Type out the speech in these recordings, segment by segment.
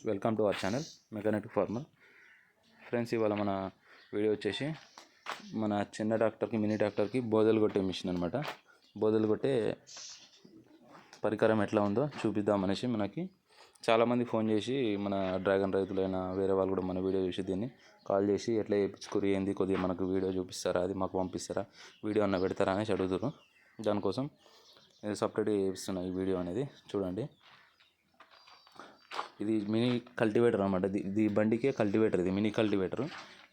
Welcome to our channel mechanic farmer friends ఇవాళ మన video వచ్చేసి మన చిన్న ట్రాక్టర్కి మినీ ట్రాక్టర్కి బోదలు కొట్టే మిషన్ అనమాట బోదలు కొట్టే పరికరం ఎట్లా ఉందో చూపిద్దాం అనేసి మనకి చాలామంది ఫోన్ చేసి మన డ్రాగన్ రైతులైన వేరే వాళ్ళు కూడా మన వీడియో చూసి దీన్ని కాల్ చేసి ఎట్లా చేయించుకుని ఏంది కొద్దిగా మనకు వీడియో చూపిస్తారా అది మాకు పంపిస్తారా వీడియో అన్న పెడతారా అనేసి అడుగుతారు దానికోసం నేను సపరేట్గా చేపిస్తున్నా ఈ వీడియో అనేది. చూడండి. ఇది మినీ కల్టివేటర్ అనమాట ఇది బండికే కల్టివేటర్ ఇది మినీ కల్టివేటర్.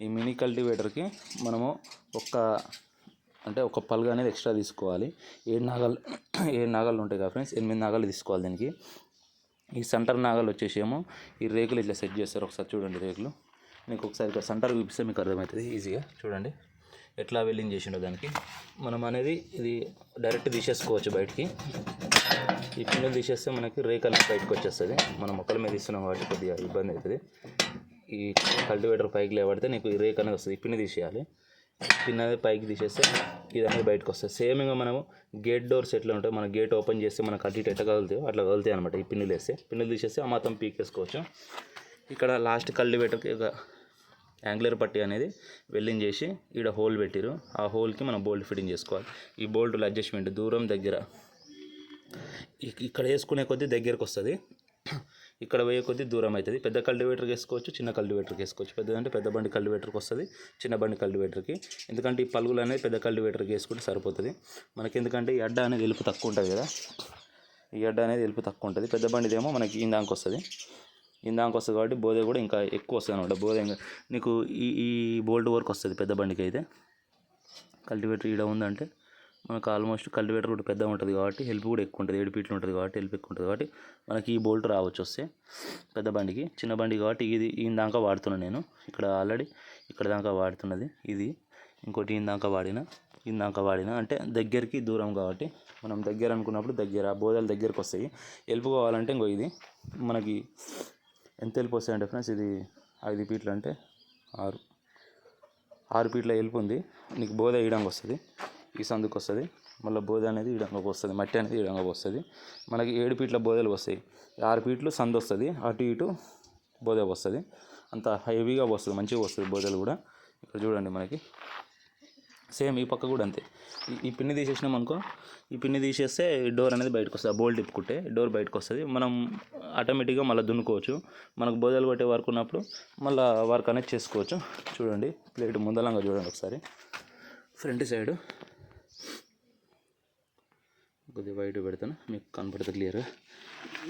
ఈ మినీ కల్టివేటర్కి మనము ఒక్క అంటే ఒక పల్గా అనేది ఎక్స్ట్రా తీసుకోవాలి. ఏడు నాగలు ఏడు నాగలు ఉంటాయి కదా ఫ్రెండ్స్ ఎనిమిది నాగలు తీసుకోవాలి దీనికి. ఈ సెంటర్ నాగలు వచ్చేసి ఏమో ఈ రేకులు ఇట్లా సెట్ చేస్తారు. ఒకసారి చూడండి రేకులు. మీకు ఒకసారి సెంటర్ చూపిస్తే మీకు అర్థమవుతుంది. ఈజీగా చూడండి. ఎట్లా వెల్డింగ్ చేసిండో దానికి. మనం అనేది ఇది డైరెక్ట్ తీసేసుకోవచ్చు బయటికి. ఈ పిన్నులు తీసేస్తే మనకి రేక్ బయటకు వచ్చేస్తుంది. మనం మొక్కల మీద ఇస్తున్నాం కాబట్టి కొద్దిగా ఇబ్బంది అవుతుంది. ఈ కల్టివేటర్ పైకి లేబడితే నీకు ఈ రేక్ అనేది వస్తుంది. ఈ పిన్ని తీసేయాలి. పిన్ అనేది పైకి తీసేస్తే ఇది అనేది బయటకు వస్తుంది. సేమ్ ఇంకా మనము గేట్ డోర్స్ ఎట్లా ఉంటాయి మన గేట్ ఓపెన్ చేస్తే మనకు అటు ఇటు ఎట్లా కదులుతాయో అట్లా కదులుతాయి అనమాట ఈ పిన్నులు వేస్తే పిన్నులు తీసేస్తే ఆ మాత్రం పీకేసుకోవచ్చు. ఇక్కడ లాస్ట్ కల్టివేటర్కి ఒక యాంగులర్ పట్టి అనేది వెల్డింగ్ చేసి ఈడ హోల్ పెట్టిరు ఆ హోల్కి మనం బోల్ట్ ఫిట్టింగ్ చేసుకోవాలి. ఈ బోల్టుల అడ్జస్ట్మెంట్ దూరం దగ్గర. ఇక్కడ వేసుకునే కొద్దీ దగ్గరకు వస్తుంది. ఇక్కడ పోయే కొద్దీ దూరం అవుతుంది పెద్ద కల్టివేటర్కి వేసుకోవచ్చు చిన్న కల్టివేటర్కి వేసుకోవచ్చు. పెద్దదంటే పెద్ద బండి కల్టివేటర్కి వస్తుంది చిన్న బండి కల్టివేటర్కి. ఎందుకంటే ఈ పలుగులు అనేది పెద్ద కల్టివేటర్కి వేసుకుంటే సరిపోతుంది. మనకి ఎందుకంటే ఈ అడ్డ అనేది ఎలుపు తక్కువ ఉంటుంది కదా. ఈ అడ్డ అనేది ఎలుపు తక్కువ ఉంటుంది. పెద్ద బండిదేమో మనకి ఇందాక వస్తుంది ఇందాక వస్తుంది కాబట్టి బోధ కూడా ఇంకా ఎక్కువ వస్తుంది అనమాట బోధ ఇంకా నీకు ఈ ఈ బోల్ట్ వర్క్ వస్తుంది పెద్ద బండికి అయితే. కల్టివేటర్ ఈడ ఉందంటే మనకు ఆల్మోస్ట్ కల్టివేటర్ కూడా పెద్ద ఉంటుంది కాబట్టి హెల్ప్ కూడా ఎక్కువ ఉంటుంది. ఏడు ఉంటుంది కాబట్టి హెల్ప్ ఎక్కువ ఉంటుంది కాబట్టి మనకి ఈ బోల్ట్ రావచ్చు వస్తే పెద్ద బండికి. చిన్న బండి కాబట్టి ఇది ఈ దాకా వాడుతున్నాను నేను. ఇక్కడ ఆల్రెడీ ఇక్కడ దాకా వాడుతున్నది ఇది. ఇంకోటి ఇందాక వాడిన ఇందాక దాకా వాడిన. అంటే దగ్గరికి దూరం కాబట్టి మనం దగ్గర అనుకున్నప్పుడు దగ్గర బోధలు దగ్గరకు వస్తాయి హెల్ప్ కావాలంటే ఇంకో ఇది. మనకి ఎంత వెళ్ళిపోస్తాయంటే ఫ్రెండ్స్ ఇది ఐదు పీట్లు అంటే ఆరు. ఆరు పీట్ల హెల్ప్ ఉంది. నీకు బోధ వేయడానికి వస్తుంది. ఈ సందుకు వస్తుంది. మళ్ళీ బోధ అనేది ఇడంగా వస్తుంది. మట్టి అనేది ఇడంగా వస్తుంది. మనకి ఏడు పీట్ల బోధలు వస్తాయి. ఆరు పీట్లు సందు వస్తుంది. అటు ఇటు బోధ వస్తుంది. అంత హెవీగా వస్తుంది. మంచిగా వస్తుంది బోధలు కూడా. ఇక్కడ చూడండి మనకి. సేమ్ ఈ పక్క కూడా అంతే. ఈ- పిన్ని తీసేసినాం అనుకో ఈ పిన్ని తీసేస్తే డోర్ అనేది బయటకు వస్తుంది ఆ బోల్ట్ తిప్పుకుంటే డోర్ బయటకు వస్తుంది మనం ఆటోమేటిక్గా మళ్ళీ దున్నుకోవచ్చు. మనకు బోధలు కొట్టే వర్క్ ఉన్నప్పుడు మళ్ళీ వర్క్ అనేది చేసుకోవచ్చు. చూడండి ప్లేట్ ముందలంగా చూడండి ఒకసారి. Front side. కొద్దిగా వైట్ పెడతాను. మీకు కనపడుతుంది క్లియర్గా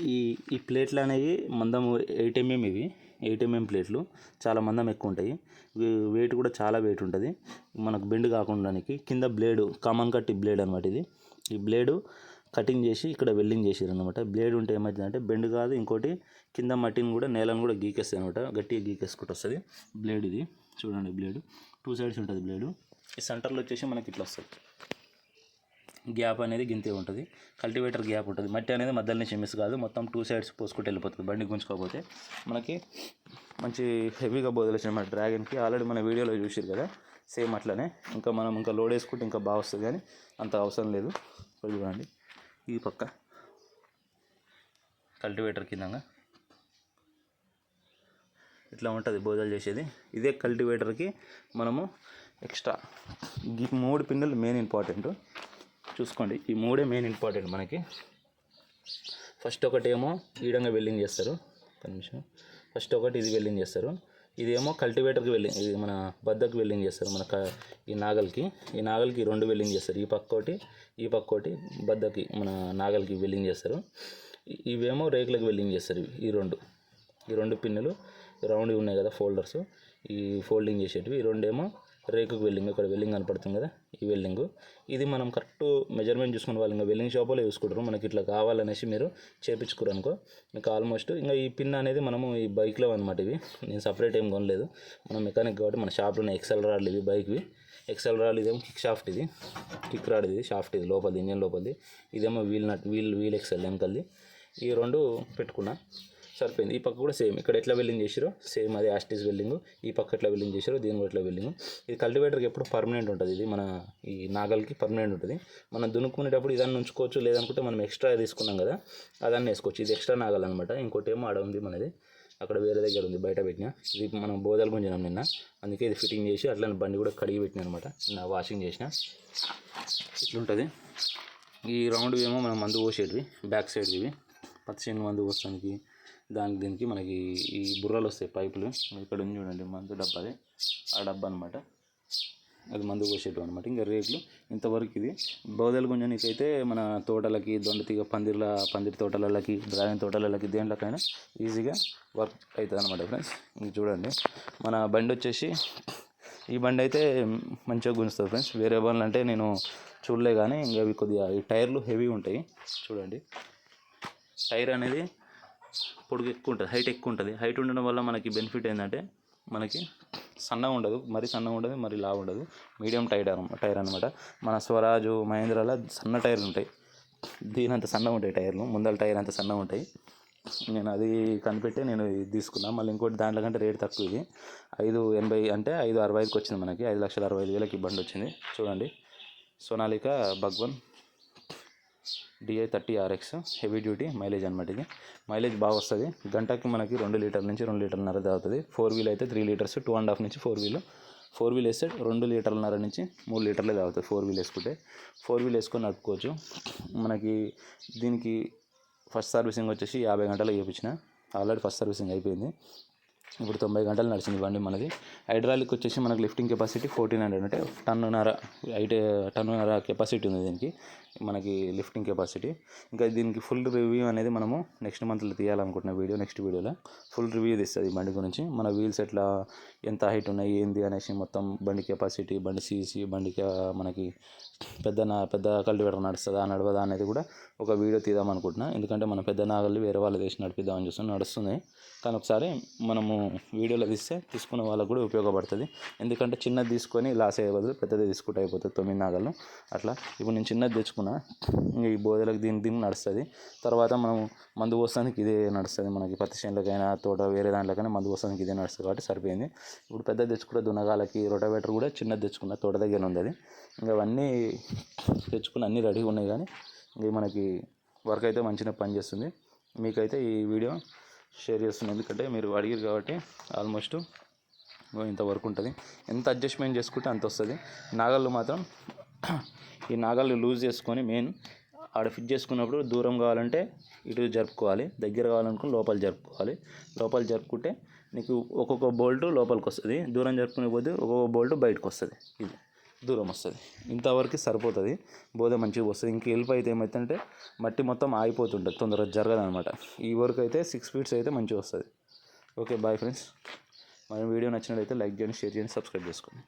ఈ ఈ ప్లేట్లు అనేవి మందం ఎయిట్ ఎంఎం ఇవి. ఎయిట్ ఎంఎం ప్లేట్లు చాలా మందం ఎక్కువ ఉంటాయి. వెయిట్ కూడా చాలా వెయిట్ ఉంటుంది. మనకు బెండ్ కాకుండానికి కింద బ్లేడు కామన్ కట్ బ్లేడ్ అనమాట ఇది. ఈ బ్లేడు కటింగ్ చేసి ఇక్కడ వెల్డింగ్ చేసారు అనమాట బ్లేడ్ ఉంటే ఏమవుతుందంటే బెండ్ కాదు ఇంకోటి కింద మట్టిని కూడా నేలను కూడా గీకేస్తుంది అనమాట గట్టిగా గీకేసుకుంటూ వస్తుంది. బ్లేడ్ ఇది. చూడండి బ్లేడు టూ సైడ్స్ ఉంటుంది బ్లేడు ఈ సెంటర్లో వచ్చేసి మనకి ఇట్లా వస్తుంది. గ్యాప్ అనేది గింతే ఉంటుంది. కల్టివేటర్ గ్యాప్ ఉంటుంది. మట్టి అనేది మధ్యలో నుంచి మిస్ కాదు. మొత్తం టూ సైడ్స్ పోసుకుంటూ వెళ్ళిపోతుంది. బండి గుంజుకోకపోతే మనకి మంచి హెవీగా బోదలేసిన మన డ్రాగన్కి ఆల్రెడీ మన వీడియోలో చూసారు కదా? సేమ్ అట్లనే. ఇంకా మనం ఇంకా లోడ్ వేసుకుంటే ఇంకా బాగా వస్తుంది కానీ అంత అవసరం లేదు. చూడండి. ఈ పక్క కల్టివేటర్ కిందంగా ఇట్లా ఉంటుంది బోదలు చేసేది. ఇదే కల్టివేటర్కి మనము ఎక్స్ట్రా ఈ మూడు పిన్నులు మెయిన్ ఇంపార్టెంట్ చూసుకోండి. ఈ మూడే మెయిన్ ఇంపార్టెంట్ మనకి. ఫస్ట్ ఒకటేమో ఈడంగా వెల్డింగ్ చేస్తారు. ఒక నిమిషం. ఫస్ట్ ఒకటి ఇది వెల్డింగ్ చేస్తారు. ఇదేమో కల్టివేటర్కి వెల్డింగ్ ఇది మన బద్దకు వెల్డింగ్ చేస్తారు మన క- ఈ నాగల్కి. ఈ నాగల్కి రెండు వెల్డింగ్ చేస్తారు. ఈ పక్క ఒకటి ఈ పక్క ఒకటి బద్దకి మన నాగల్కి వెల్డింగ్ చేస్తారు. ఇవేమో రేకులకు వెల్డింగ్ చేస్తారు ఇవి, ఈ రెండు. ఈ రెండు పిన్నులు రౌండ్ ఉన్నాయి కదా ఫోల్డర్స్. ఈ ఫోల్డింగ్ చేసేటివి. ఈ రెండేమో రేకుకు వెల్డింగ్ ఇక్కడ వెల్డింగ్ కనపడుతుంది కదా ఈ వెల్డింగ్. ఇది మనం కరెక్ట్ మెజర్మెంట్ చూసుకునే వాళ్ళు. ఇంకా వెల్డింగ్ షాప్లో చూసుకుంటారు. మనకి ఇట్లా కావాలనేసి మీరు చేపించుకోరు అనుకో. మీకు ఆల్మోస్ట్ ఇంకా ఈ పిన్ అనేది మనము ఈ బైక్లో అనమాట ఇవి. నేను సపరేట్ ఏం కొనలేదు. మనం మెకానిక్ కాబట్టి మన షాప్లోనే ఎక్సెల్ రాడ్లు ఇవి బైక్వి ఎక్సెల్ రాడ్ ఇదేమో కిక్ షాఫ్ట్ ఇది. కిక్ రాడ్ ఇది షాఫ్ట్ ఇది లోపలిది ఇంజన్ లోపలిది. ఇదేమో wheel nut wheel wheel axle వెనకల్ది ఈ రెండు పెట్టుకున్నా. సరిపోయింది. ఈ పక్క కూడా సేమ్. ఇక్కడ ఎట్లా వెల్డింగ్ చేసారో సేమ్ అదే యాస్టిస్ వెల్డింగ్ ఈ పక్క ఎట్లా వెల్డింగ్ చేసారో దీని ఎట్లా వెల్డింగ్ ఇది కల్టివేటర్కి ఎప్పుడు పర్మనెంట్ ఉంటుంది. ఇది మన ఈ నాగల్కి పర్మనెంట్ ఉంటుంది. మనం దున్నుకునేటప్పుడు ఇదాన్ని ఉంచుకోవచ్చు లేదనుకుంటే మనం ఎక్స్ట్రా తీసుకున్నాం కదా అదాన్ని వేసుకోవచ్చు. ఇది ఎక్స్ట్రా నాగల్ అనమాట ఇంకోటి ఏమో ఆడ ఉంది మనది. అక్కడ వేరే దగ్గర ఉంది బయట పెట్టిన. ఇది మనం బోదలు గుంజినాం నిన్న. అందుకే ఇది ఫిట్టింగ్ చేసి అట్లా బండి కూడా కడిగి పెట్టిన అనమాట నిన్న వాషింగ్ చేసిన. ఇట్లుంటుంది. ఈ రౌండ్ ఏమో మనం మందు పోసేటివి బ్యాక్ సైడ్ ఇవి. పచ్చి మందు పోస్తానికి దానికి దీనికి మనకి ఈ బుర్రలు వస్తాయి పైపులు. ఇక్కడ ఉంది చూడండి మందు డబ్బాది ఆ డబ్బా అనమాట అది మందు పోసేటం అనమాట ఇంకా రేట్లు ఇంతవరకు ఇది. బౌదల గుంజానికైతే మన తోటలకి దొండతీగ పందిర్ల పందిరి తోటలకి డ్రాగన్ తోటలకి దేంట్లకైనా ఈజీగా వర్క్ అవుతుంది అనమాట ఫ్రెండ్స్. ఇది చూడండి. మన బండి వచ్చేసి ఈ బండి అయితే మంచిగా గుంజుతుంది ఫ్రెండ్స్. వేరే బండ్లు అంటే నేను చూడలే కానీ ఇంకా అవి కొద్దిగా ఈ టైర్లు హెవీ ఉంటాయి. చూడండి. టైర్ అనేది పొడుగు ఎక్కువ ఉంటుంది హైట్ ఎక్కువ ఉంటుంది హైట్ ఉండడం వల్ల మనకి బెనిఫిట్ ఏంటంటే మనకి సన్నగా ఉండదు మరీ సన్నగా ఉండదు మరీ లావు ఉండదు. మీడియం టైర్ టైర్ అనమాట మన స్వరాజు మహేంద్రాల సన్న టైర్లు ఉంటాయి. దీని అంత సన్నగా ఉంటాయి టైర్లు ముందల టైర్ అంత సన్నగా ఉంటాయి. నేను అది కనిపెట్టి నేను ఇది తీసుకున్నా. మళ్ళీ ఇంకోటి దాంట్లో కంటే రేట్ తక్కువ ఇది. ఐదు ఎనభై అంటే ఐదు అరవై ఐదుకి వచ్చింది మనకి. ఐదు లక్షల అరవై ఐదు వేలకి బండి వచ్చింది. చూడండి. Sonalika Bhagwan DI thirty RX heavy duty mileage అనమాట ఇది. మైలేజ్ బాగా వస్తుంది. గంటకి మనకి రెండు లీటర్ నుంచి రెండు లీటర్న్నర తాగుతుంది ఫోర్ వీల్ అయితే three litres two and half నుంచి ఫోర్ వీల్ ఫోర్ వీల్ వేస్తే రెండు లీటర్లన్నర నుంచి మూడు లీటర్లే తాగుతుంది ఫోర్ వీల్ వేసుకుంటే. ఫోర్ వీల్ వేసుకొని నడుపుకోవచ్చు. మనకి దీనికి ఫస్ట్ సర్వీసింగ్ వచ్చేసి యాభై గంటలు చేయించిన ఆల్రెడీ ఫస్ట్ సర్వీసింగ్ అయిపోయింది. ఇప్పుడు తొంభై గంటలు నడిచింది బండి మనది హైడ్రాలిక్ వచ్చేసి మనకి లిఫ్టింగ్ కెపాసిటీ ఫోర్టీన్ హండ్రెడ్. అంటే టన్నున్నర ఎయిట్ టన్నున్నర కెపాసిటీ ఉంది దీనికి. మనకి లిఫ్టింగ్ కెపాసిటీ. ఇంకా దీనికి ఫుల్ రివ్యూ అనేది మనము నెక్స్ట్ మంత్లో తీయాలనుకుంటున్న వీడియో నెక్స్ట్ వీడియోలో. ఫుల్ రివ్యూ తీస్తుంది బండి గురించి. మన వీల్స్ ఎట్లా ఎంత హైట్ ఉన్నాయి ఏంది అనేసి మొత్తం బండి కెపాసిటీ బండి సీసీ బండికి మనకి పెద్ద నా పెద్ద కల్టివేటర్ నడుస్తుందా నడవదా అనేది కూడా ఒక వీడియో తీద్దాం అనుకుంటున్నా. ఎందుకంటే మన పెద్ద నాగల్ని వేరే వాళ్ళు తీసి నడిపిద్దామని చూస్తున్నాం నడుస్తుంది. కానీ ఒకసారి మనము వీడియోలో తీస్తే తీసుకున్న వాళ్ళకు కూడా ఉపయోగపడుతుంది. ఎందుకంటే చిన్నది తీసుకొని లాస్ అయ్యే బదులు పెద్దది తీసుకుంటే అయిపోతుంది తొమ్మిది నాగళ్ళు. అట్లా ఇప్పుడు నేను చిన్నది తెచ్చుకున్నా ఇంకా ఈ బోధలకు దీని దీన్ని నడుస్తుంది. తర్వాత మనం మందు పోస్తానికి ఇదే నడుస్తుంది మనకి పత్తి చేనులకైనా తోట వేరే దాంట్లోకైనా మందు పోస్తానికి ఇదే నడుస్తుంది కాబట్టి సరిపోయింది. ఇప్పుడు పెద్ద తెచ్చుకుంటే దున్నగాలకి రొటవేటర్ కూడా చిన్నది తెచ్చుకున్న తోట దగ్గర ఉంది అది. ఇంకా అవన్నీ తెచ్చుకుని అన్నీ రెడీగా ఉన్నాయి కానీ ఇది మనకి వర్క్ అయితే మంచిగా పనిచేస్తుంది. మీకైతే ఈ వీడియో షేర్ చేస్తున్నాను. ఎందుకంటే మీరు అడిగారు కాబట్టి ఆల్మోస్ట్ ఇంత వర్క్ ఉంటుంది. ఎంత అడ్జస్ట్మెంట్ చేసుకుంటే అంత వస్తుంది. నాగళ్ళు మాత్రం ఈ నాగళ్ళు లూజ్ చేసుకొని మెయిన్ ఆడ ఫిట్ చేసుకున్నప్పుడు దూరం కావాలంటే ఇటు జరుపుకోవాలి. దగ్గర కావాలనుకుని లోపల జరుపుకోవాలి. లోపల జరుపుకుంటే నీకు ఒక్కొక్క బోల్ట్ లోపలికి వస్తుంది దూరం జరుపుకునే పోతే ఒక్కొక్క బోల్ట్ బయటకు వస్తుంది ఇది దూరం వస్తుంది ఇంతవరకు సరిపోతుంది. బోధ మంచిగా వస్తుంది. ఇంక వెళ్ళిపోయి అయితే ఏమవుతుందంటే మట్టి మొత్తం ఆగిపోతుంటుంది. తొందరగా జరగదు అనమాట ఈ వరకు అయితే సిక్స్ ఫీట్స్ అయితే మంచిగా వస్తుంది. ఓకే బాయ్ ఫ్రెండ్స్ మన వీడియో నచ్చినట్లయితే లైక్ చేయండి షేర్ చేయండి సబ్స్క్రైబ్ చేసుకోండి.